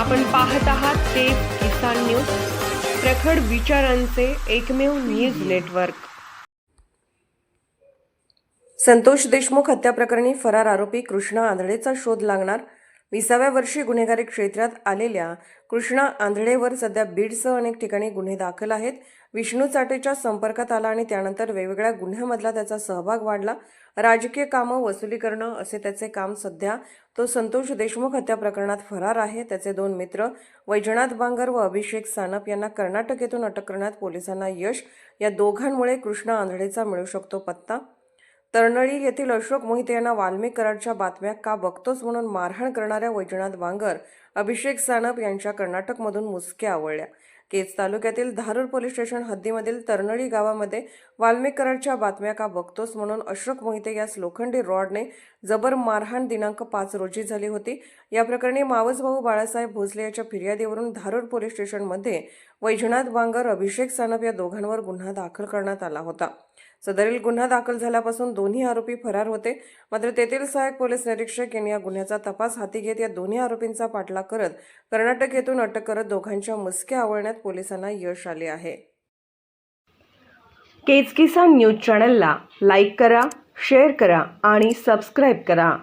आपण पाहत आहात ते किसान न्यूज प्रखड विचारांचे एकमेव न्यूज नेटवर्क. संतोष देशमुख हत्या प्रकरणी फरार आरोपी कृष्णा आंधळेचा शोध लागणार विसाव्या वर्षी गुन्हेगारी क्षेत्रात आलेल्या कृष्णा आंधळेवर सध्या बीडसह अनेक ठिकाणी गुन्हे दाखल आहेत. विष्णू चाटेच्या संपर्कात आला आणि त्यानंतर वेगवेगळ्या गुन्ह्यामधला त्याचा सहभाग वाढला. राजकीय कामं वसुली करणं असे त्याचे काम सध्या तो संतोष देशमुख हत्या प्रकरणात फरार आहे. त्याचे दोन मित्र वैजनाथ बांगर व अभिषेक सानप यांना कर्नाटक येथून अटक करण्यात पोलिसांना यश. या दोघांमुळे कृष्णा आंधळेचा मिळू शकतो पत्ता तरणळी येथील अशोक मोहिते यांना वाल्मिक कराडच्या बातम्या का बघतोस म्हणून मारहाण करणाऱ्या वैजनाथ वांगर अभिषेक सानप यांच्या कर्नाटकमधून मुसक्या आवळल्या. केज तालुक्यातील धारूर पोलीस स्टेशन हद्दीमधील तरणळी गावामध्ये वाल्मिकरडच्या बातम्या का बघतोस म्हणून अशोक मोहिते यास लोखंडी रॉडने जबर मारहाण दिनांक पाच रोजी झाली होती. या प्रकरणी मावस भाऊ बाळासाहेब भोसले याच्या फिर्यादीवरून धारूर पोलीस स्टेशनमध्ये वैजनाथ बांगर अभिषेक सानप या दोघांवर गुन्हा दाखल करण्यात आला होता. सदरील गुन्हा दाखल झाल्यापासून दोन्ही आरोपी फरार होते. मात्र तेथील सहाय्यक पोलीस निरीक्षक यांनी या गुन्ह्याचा तपास हाती घेत या दोन्ही आरोपींचा पाठलाग करत कर्नाटक येथून अटक करत दोघांच्या मुसक्या आवळण्यात पोलिसांना यश आले आहे. केज किसान न्यूज चॅनलला लाईक करा शेअर करा आणि सबस्क्राईब करा.